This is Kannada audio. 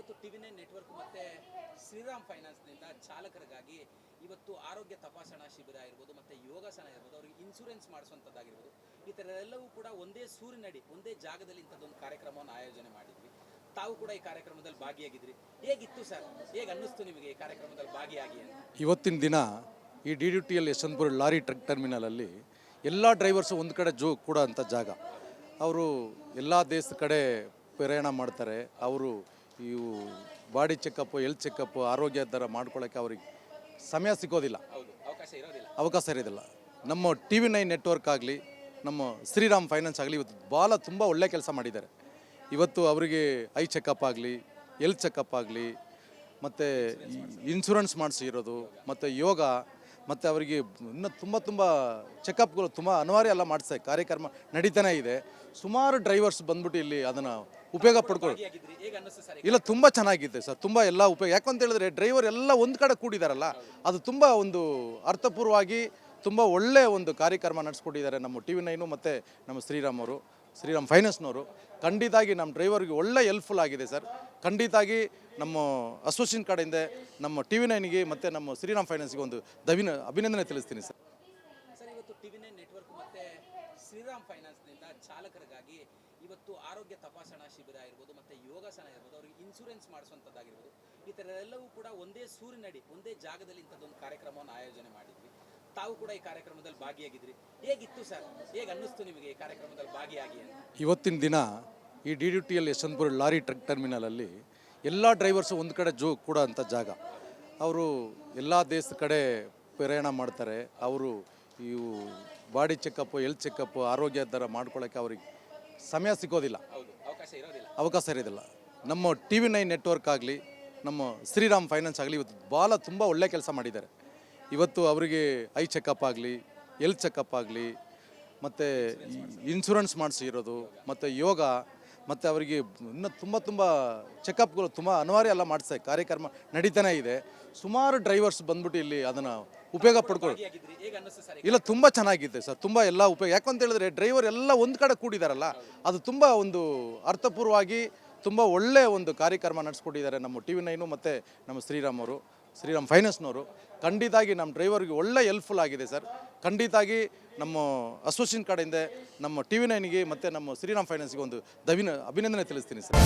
ಇವತ್ತು ಟಿವಿ ನೈನ್ ನೆಟ್ವರ್ಕ್ ಮತ್ತೆ ಶ್ರೀರಾಮ್ ಫೈನಾನ್ಸ್ನಿಂದ ಚಾಲಕರಿಗಾಗಿ ಇವತ್ತು ಆರೋಗ್ಯ ತಪಾಸಣಾ ಶಿಬಿರ ಇರ್ಬೋದು ಮತ್ತೆ ಯೋಗಾಸನ ಇರ್ಬೋದು ಅವ್ರಿಗೆ ಇನ್ಶೂರೆನ್ಸ್ ಮಾಡಿಸುವಂಥದ್ದಾಗಿರ್ಬೋದು, ಈ ಥರ ಎಲ್ಲವೂ ಕೂಡ ಒಂದೇ ಸೂರಿನಡಿ, ಒಂದೇ ಜಾಗದಲ್ಲಿ ಇಂಥದ್ದೊಂದು ಕಾರ್ಯಕ್ರಮವನ್ನು ಆಯೋಜನೆ ಮಾಡಿದ್ವಿ. ತಾವು ಕೂಡ ಈ ಕಾರ್ಯಕ್ರಮದಲ್ಲಿ ಭಾಗಿಯಾಗಿದ್ರಿ. ಹೇಗಿತ್ತು ಸರ್? ಹೇಗೆ ಅನ್ನಿಸ್ತು ನಿಮಗೆ ಈ ಕಾರ್ಯಕ್ರಮದಲ್ಲಿ ಭಾಗಿಯಾಗಿ ಇವತ್ತಿನ ದಿನ ಈ D D T L Yeshwanthpur lorry truck ಟರ್ಮಿನಲಲ್ಲಿ ಎಲ್ಲ ಡ್ರೈವರ್ಸು ಒಂದು ಕಡೆ ಜೋ ಕೂಡ ಅಂಥ ಜಾಗ. ಅವರು ಎಲ್ಲ ದೇಶದ ಕಡೆ ಪ್ರಯಾಣ ಮಾಡ್ತಾರೆ. ಅವರು ಇವು ಬಾಡಿ ಚೆಕಪ್ ಹೆಲ್ತ್ ಚೆಕಪ್ ಆರೋಗ್ಯ ಥರ ಮಾಡ್ಕೊಳ್ಳೋಕ್ಕೆ ಅವ್ರಿಗೆ ಸಮಯ ಸಿಗೋದಿಲ್ಲ. ಹೌದು ಅವಕಾಶ ಇರೋದಿಲ್ಲ. ಅವಕಾಶ ಇರೋದಿಲ್ಲ. ನಮ್ಮ ಟಿ ವಿ ನೈನ್ ನೆಟ್ವರ್ಕ್ ಆಗಲಿ ನಮ್ಮ ಶ್ರೀರಾಮ್ ಫೈನಾನ್ಸ್ ಆಗಲಿ ಇವತ್ತು ಭಾಳ ತುಂಬ ಒಳ್ಳೆ ಕೆಲಸ ಮಾಡಿದ್ದಾರೆ. ಇವತ್ತು ಅವರಿಗೆ ಐ ಚೆಕಪ್ ಆಗಲಿ ಎಲ್ತ್ ಚೆಕಪ್ ಆಗಲಿ ಮತ್ತು ಇನ್ಶೂರೆನ್ಸ್ ಮಾಡಿಸಿರೋದು ಮತ್ತು ಯೋಗ ಮತ್ತು ಅವರಿಗೆ ಇನ್ನೂ ತುಂಬ ತುಂಬ ಚೆಕಪ್ಗಳು ತುಂಬ ಅನಿವಾರ್ಯ ಎಲ್ಲ ಮಾಡಿಸ್ತಾರೆ ಕಾರ್ಯಕ್ರಮ ನಡೀತಾನೆ ಇದೆ. ಸುಮಾರು ಡ್ರೈವರ್ಸ್ ಬಂದ್ಬಿಟ್ಟು ಇಲ್ಲಿ ಅದನ್ನು ಉಪಯೋಗ ಪಡ್ಕೊಳ್ಳಿ ಇಲ್ಲ, ತುಂಬ ಚೆನ್ನಾಗಿದೆ ಸರ್, ತುಂಬ ಎಲ್ಲ ಉಪಯೋಗ. ಯಾಕಂತ ಹೇಳಿದ್ರೆ ಡ್ರೈವರ್ ಎಲ್ಲ ಒಂದು ಕಡೆ ಕೂಡಿದಾರಲ್ಲ, ಅದು ತುಂಬ ಒಂದು ಅರ್ಥಪೂರ್ವವಾಗಿ ತುಂಬ ಒಳ್ಳೆಯ ಒಂದು ಕಾರ್ಯಕ್ರಮ ನಡೆಸ್ಕೊಟ್ಟಿದ್ದಾರೆ ನಮ್ಮ ಟಿ ವಿ ನೈನು ಮತ್ತು ನಮ್ಮ ಶ್ರೀರಾಮ್ ಅವರು, ಶ್ರೀರಾಮ್ ಫೈನಾನ್ಸ್ನವರು ಖಂಡಿತಾಗಿ ನಮ್ಮ ಡ್ರೈವರ್ಗೆ ಒಳ್ಳೆ ಹೆಲ್ಪ್ಫುಲ್ ಆಗಿದೆ ಸರ್. ಖಂಡಿತಾಗಿ ನಮ್ಮ ಅಸೋಸಿಯೇಷನ್ ಕಡೆಯಿಂದ ನಮ್ಮ ಟಿ ವಿ ನೈನ್ಗೆ ಮತ್ತು ನಮ್ಮ ಶ್ರೀರಾಮ್ ಫೈನಾನ್ಸ್ಗೆ ಒಂದು ದವಿನ, ಅಭಿನಂದನೆ ತಿಳಿಸ್ತೀನಿ ಸರ್ ಸರ್ ಇವತ್ತು ಟಿವಿ ನೈನ್ ನೆಟ್ವರ್ಕ್ ಮತ್ತೆ ಶ್ರೀರಾಮ್ ಫೈನಾನ್ಸ್ನಿಂದ ಚಾಲಕರಿಗಾಗಿ ಇವತ್ತು ಆರೋಗ್ಯ ತಪಾಸಣಾ ಶಿಬಿರ ಇರ್ಬೋದು ಮತ್ತೆ ಯೋಗಾಸನ ಇರ್ಬೋದು ಅವ್ರಿಗೆ ಇನ್ಶೂರೆನ್ಸ್ ಮಾಡಿಸುವಂಥದ್ದಾಗಿರ್ಬೋದು ಈ ಥರ ಎಲ್ಲವೂ ಕೂಡ ಒಂದೇ ಸೂರಿನಡಿ, ಒಂದೇ ಜಾಗದಲ್ಲಿ ಇಂಥದ್ದೊಂದು ಕಾರ್ಯಕ್ರಮವನ್ನು ಆಯೋಜನೆ ಮಾಡಿದ್ವಿ. ತಾವು ಕೂಡ ಈ ಕಾರ್ಯಕ್ರಮದಲ್ಲಿ ಭಾಗಿಯಾಗಿದ್ರಿ. ಹೇಗಿತ್ತು ಸರ್? ಹೇಗೆ ಅನ್ನಿಸ್ತು ನಿಮಗೆ ಈ ಕಾರ್ಯಕ್ರಮದಲ್ಲಿ ಭಾಗಿಯಾಗಿ ಇವತ್ತಿನ ದಿನ ಈ D D T L Yeshwanthpur lorry truck ಟರ್ಮಿನಲಲ್ಲಿ ಎಲ್ಲ ಡ್ರೈವರ್ಸು ಒಂದು ಕಡೆ ಜೋ ಕೂಡ ಅಂಥ ಜಾಗ. ಅವರು ಎಲ್ಲ ದೇಶದ ಕಡೆ ಪ್ರಯಾಣ ಮಾಡ್ತಾರೆ. ಅವರು ಇವು ಬಾಡಿ ಚೆಕಪ್ ಹೆಲ್ತ್ ಚೆಕಪ್ಪು ಆರೋಗ್ಯ ದರ ಮಾಡ್ಕೊಳ್ಳೋಕ್ಕೆ ಅವ್ರಿಗೆ ಸಮಯ ಸಿಗೋದಿಲ್ಲ. ಹೌದು ಅವಕಾಶ ಇರೋದಿಲ್ಲ. ಅವಕಾಶ ಇರೋದಿಲ್ಲ. ನಮ್ಮ ಟಿ ವಿ ನೈನ್ ನೆಟ್ವರ್ಕ್ ಆಗಲಿ ನಮ್ಮ ಶ್ರೀರಾಮ್ ಫೈನಾನ್ಸ್ ಆಗಲಿ ಇವತ್ತು ಭಾಳ ತುಂಬ ಒಳ್ಳೆ ಕೆಲಸ ಮಾಡಿದ್ದಾರೆ. ಇವತ್ತು ಅವರಿಗೆ ಐ ಚೆಕಪ್ ಆಗಲಿ ಎಲ್ತ್ ಚೆಕಪ್ ಆಗಲಿ ಮತ್ತು ಇನ್ಶೂರೆನ್ಸ್ ಮಾಡಿಸಿರೋದು ಮತ್ತು ಯೋಗ ಮತ್ತು ಅವರಿಗೆ ಇನ್ನೂ ತುಂಬ ತುಂಬ ಚೆಕಪ್ಗಳು ತುಂಬ ಅನಿವಾರ್ಯ ಎಲ್ಲ ಮಾಡಿಸ್ತಾರೆ ಕಾರ್ಯಕ್ರಮ ನಡೀತಾನೆ ಇದೆ. ಸುಮಾರು ಡ್ರೈವರ್ಸ್ ಬಂದ್ಬಿಟ್ಟು ಇಲ್ಲಿ ಅದನ್ನು ಉಪಯೋಗ ಪಡ್ಕೊಳ್ಳಿ ಇಲ್ಲ, ತುಂಬ ಚೆನ್ನಾಗಿದೆ ಸರ್, ತುಂಬ ಎಲ್ಲ ಉಪಯೋಗ. ಯಾಕಂತ ಹೇಳಿದ್ರೆ ಡ್ರೈವರ್ ಎಲ್ಲ ಒಂದು ಕಡೆ ಕೂಡಿದಾರಲ್ಲ, ಅದು ತುಂಬ ಒಂದು ಅರ್ಥಪೂರ್ವವಾಗಿ ತುಂಬ ಒಳ್ಳೆಯ ಒಂದು ಕಾರ್ಯಕ್ರಮ ನಡೆಸ್ಕೊಟ್ಟಿದ್ದಾರೆ ನಮ್ಮ ಟಿ ವಿ ನೈನು ಮತ್ತು ನಮ್ಮ ಶ್ರೀರಾಮ್ ಅವರು ಶ್ರೀರಾಮ್ ಫೈನಾನ್ಸ್ನವರು, ಖಂಡಿತಾಗಿ ನಮ್ಮ ಡ್ರೈವರ್ಗೆ ಒಳ್ಳೆ ಹೆಲ್ಪ್ಫುಲ್ ಆಗಿದೆ ಸರ್. ಖಂಡಿತಾಗಿ ನಮ್ಮ ಅಸೋಸಿಯೇಷನ್ ಕಡೆಯಿಂದ ನಮ್ಮ ಟಿ ವಿ ನೈನ್ಗೆ ಮತ್ತು ನಮ್ಮ ಶ್ರೀರಾಮ್ ಫೈನಾನ್ಸ್ಗೆ ಒಂದು ದವಿನ, ಅಭಿನಂದನೆ ತಿಳಿಸ್ತೀನಿ ಸರ್.